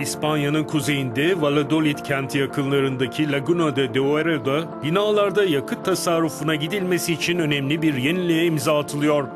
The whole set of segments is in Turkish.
İspanya'nın kuzeyinde Valladolid kenti yakınlarındaki Laguna de Duero'da binalarda yakıt tasarrufuna gidilmesi için önemli bir yeniliğe imza atılıyor.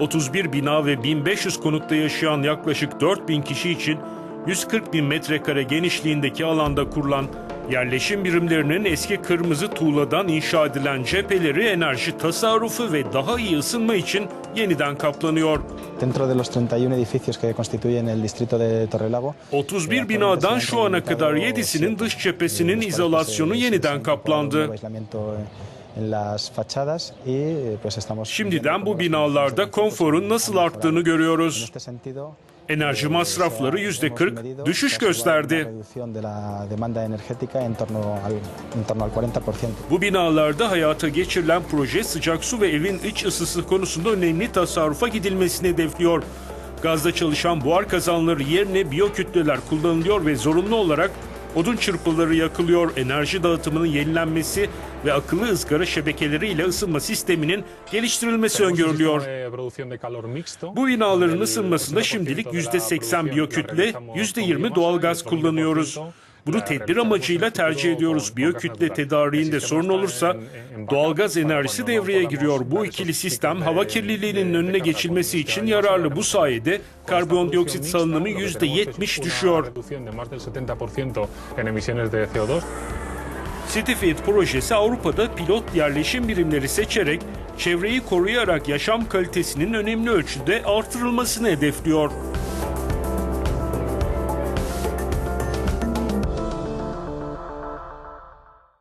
31 bina ve 1500 konutta yaşayan yaklaşık 4000 kişi için 140 bin metrekare genişliğindeki alanda kurulan yerleşim birimlerinin eski kırmızı tuğladan inşa edilen cepheleri enerji tasarrufu ve daha iyi ısınma için yeniden kaplanıyor. Dentro de los 31 edificios que constituyen el distrito de Torrelago, 31 binadan şu ana kadar 7'sinin dış cephesinin izolasyonu yeniden kaplandı. eh, Şimdiden bu binalarda konforun nasıl arttığını görüyoruz. Enerji masrafları %40 düşüş gösterdi. reducción de la demanda energética en torno al, en torno al 40%. Bu binalarda hayata geçirilen proje sıcak su ve evin iç ısısı konusunda önemli tasarrufa gidilmesini hedefliyor. Gazda çalışan buhar kazanları yerine biyokütleler kullanılıyor ve zorunlu olarak odun çırpıları yakılıyor. Enerji dağıtımının yenilenmesi ve akıllı ızgara şebekeleriyle ısınma sisteminin geliştirilmesi öngörülüyor. Bu binaların ısınmasında şimdilik %80 biyokütle, %20 doğalgaz kullanıyoruz. Bunu tedbir amacıyla tercih ediyoruz. Biyokütle tedariğinde sorun olursa doğalgaz enerjisi devreye giriyor. Bu ikili sistem hava kirliliğinin önüne geçilmesi için yararlı. Bu sayede karbondioksit salınımı %70 düşüyor. en emisiones de CO2. Cityfield projesi Avrupa'da pilot yerleşim birimleri seçerek çevreyi koruyarak yaşam kalitesinin önemli ölçüde artırılmasını hedefliyor.